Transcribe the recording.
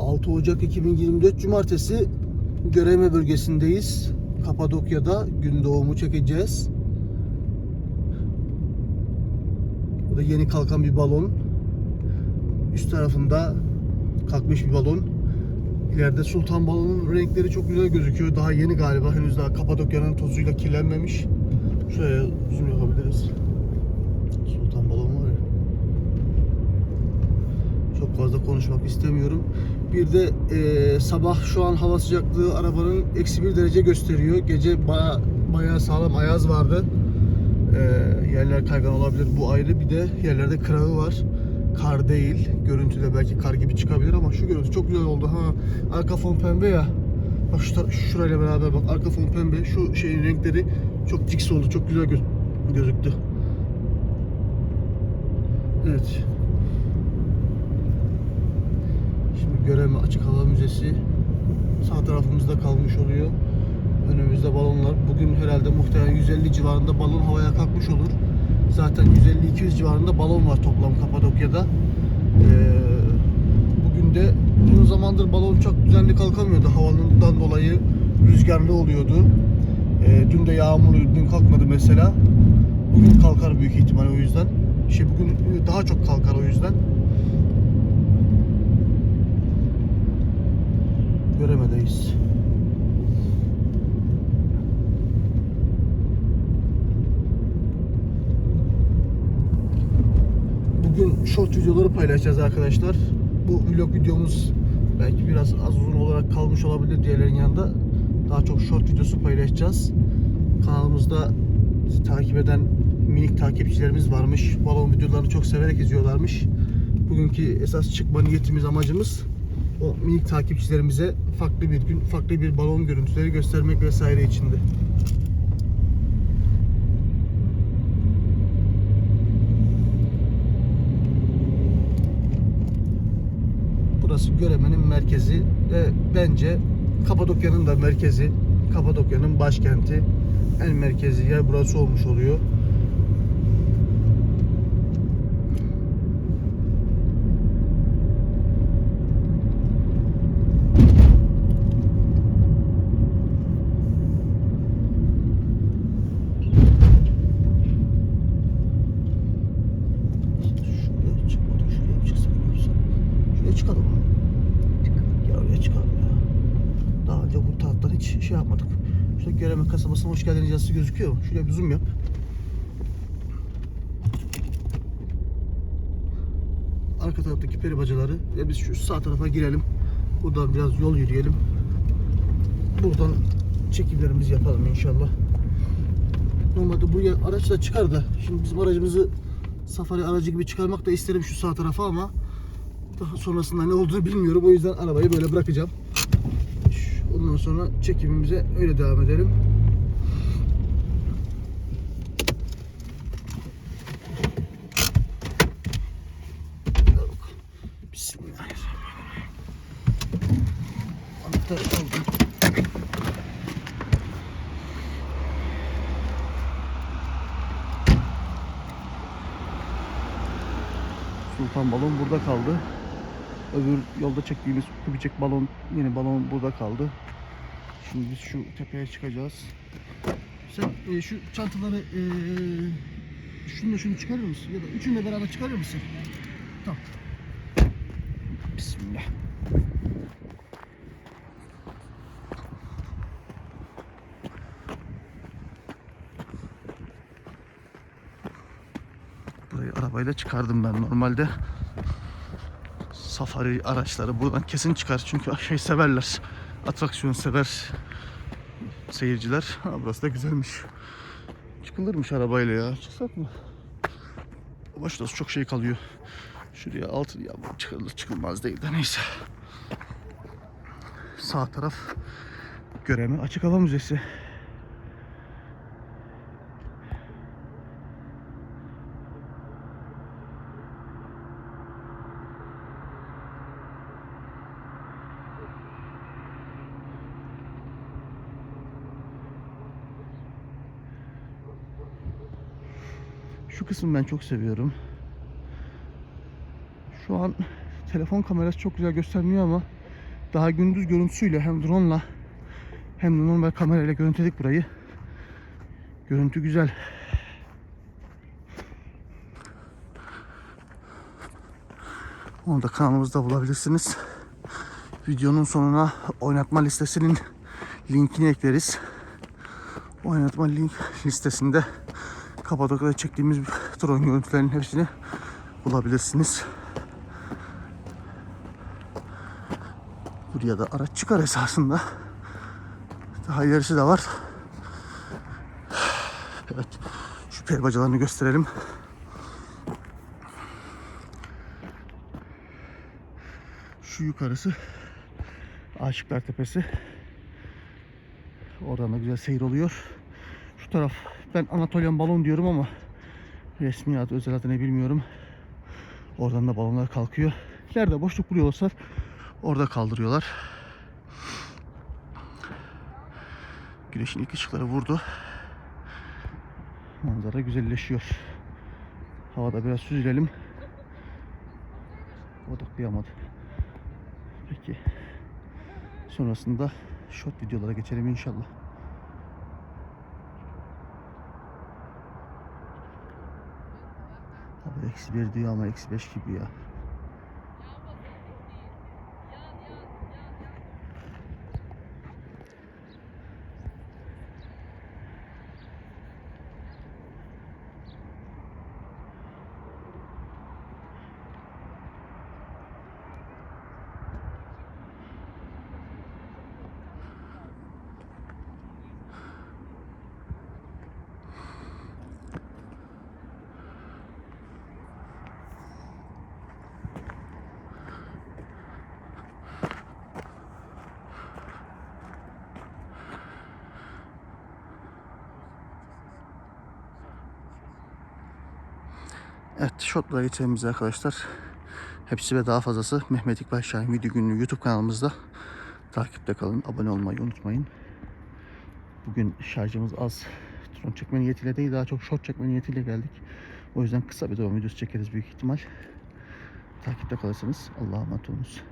6 Ocak 2024 Cumartesi Göreme bölgesindeyiz. Kapadokya'da gün doğumu çekeceğiz. Bu da yeni kalkan bir balon. Üst tarafında kalkmış bir balon. İleride sultan balonun renkleri çok güzel gözüküyor. Daha yeni galiba. Henüz daha Kapadokya'nın tozuyla kirlenmemiş. Şuraya zoom yapabiliriz. Sultan balon var ya. Çok fazla konuşmak istemiyorum. Bir de eee, sabah şu an hava sıcaklığı arabanın eksi bir derece gösteriyor. Gece baya, bayağı sağlam ayaz vardı. Eee, yerler kaygan olabilir bu ayrı. Bir de yerlerde kırağı var. Kar değil. Görüntüde belki kar gibi çıkabilir ama şu görüntü çok güzel oldu. Ha, arka fon pembe ya. Bak şu şurayla beraber bak arka fon pembe. Şu şeyin renkleri çok cix oldu. Çok güzel göz- gözüktü. Evet. Şimdi Göreme Açık Hava Müzesi sağ tarafımızda kalmış oluyor. Önümüzde balonlar. Bugün herhalde muhtemelen 150 civarında balon havaya kalkmış olur. Zaten 150-200 civarında balon var toplam Kapadokya'da. Ee, bugün de uzun zamandır balon çok düzenli kalkamıyordu. Havanından dolayı rüzgarlı oluyordu. Ee, dün de yağmurluydu. Dün kalkmadı mesela. Bugün kalkar büyük ihtimal o yüzden. Şey bugün daha çok kalkar o yüzden. Göremedeyiz. Bugün short videoları paylaşacağız arkadaşlar. Bu vlog videomuz belki biraz az uzun olarak kalmış olabilir diğerlerin yanında. Daha çok short videosu paylaşacağız. Kanalımızda bizi takip eden minik takipçilerimiz varmış. Balon videolarını çok severek izliyorlarmış. Bugünkü esas çıkma niyetimiz, amacımız o minik takipçilerimize farklı bir gün, farklı bir balon görüntüleri göstermek vesaire içindi. Burası Göreme'nin merkezi ve bence Kapadokya'nın da merkezi, Kapadokya'nın başkenti en merkezi yer burası olmuş oluyor. Şuraya çıkmadık, şuraya mı çıksak ne yapsak? Şuraya çıkalım? Ya oraya çıkalım ya. Daha önce bu taraftan hiç şey yapmadık. Şurada Göreme kasabasına hoş geldiniz yazısı gözüküyor? Şuraya bir zoom yap. Arka taraftaki peri bacaları ve biz şu sağ tarafa girelim. Buradan biraz yol yürüyelim. Buradan çekimlerimizi yapalım inşallah. Normalde buraya araçla çıkar da şimdi bizim aracımızı safari aracı gibi çıkarmak da isterim şu sağ tarafa ama daha sonrasında ne olduğunu bilmiyorum. O yüzden arabayı böyle bırakacağım. Ondan sonra çekimimize öyle devam edelim. Sultan balon burada kaldı. Öbür yolda çektiğimiz kübicek balon, yeni balon burada kaldı. Şimdi biz şu tepeye çıkacağız. Sen e, şu çantaları e, şunu da şunu çıkarır mısın? Ya da üçünü de beraber çıkarır mısın? Tamam. Bismillah. Burayı arabayla çıkardım ben normalde. Safari araçları buradan kesin çıkar çünkü şey severler. Atraksiyon sever seyirciler. Ha, burası da güzelmiş. Çıkılırmış arabayla ya. Çıksak mı? Ama şurası çok şey kalıyor. Şuraya altı ya çıkılır çıkılmaz değil de neyse. Sağ taraf Göreme Açık Hava Müzesi. Şu kısmı ben çok seviyorum. Şu an telefon kamerası çok güzel göstermiyor ama Daha gündüz görüntüsüyle hem drone'la hem de normal kamerayla görüntüledik burayı. Görüntü güzel. Onu da kanalımızda bulabilirsiniz. Videonun sonuna oynatma listesinin linkini ekleriz. Oynatma link listesinde Kapadokya'da çektiğimiz drone görüntülerinin hepsini bulabilirsiniz. Buraya da araç çıkar esasında. Daha ilerisi de var. Evet. Şu peri bacalarını gösterelim. Şu yukarısı Aşıklar Tepesi. Oradan da güzel seyir oluyor. Şu taraf ben Anatolian balon diyorum ama resmi adı özel adı ne bilmiyorum. Oradan da balonlar kalkıyor. Nerede boşluk buluyorlar orada kaldırıyorlar. Güneşin ilk ışıkları vurdu. Manzara güzelleşiyor. Havada biraz süzülelim. O da kıyamadı. Peki. Sonrasında short videolara geçelim inşallah. Eksi bir diyor ama eksi beş gibi ya. Evet shortlara geçelim arkadaşlar. Hepsi ve daha fazlası Mehmet İkbal Şahin Video Günlüğü YouTube kanalımızda. Takipte kalın. Abone olmayı unutmayın. Bugün şarjımız az. Drone çekme niyetiyle değil daha çok short çekme niyetiyle geldik. O yüzden kısa bir drone videosu çekeriz büyük ihtimal. Takipte kalırsanız Allah'a emanet olunuz.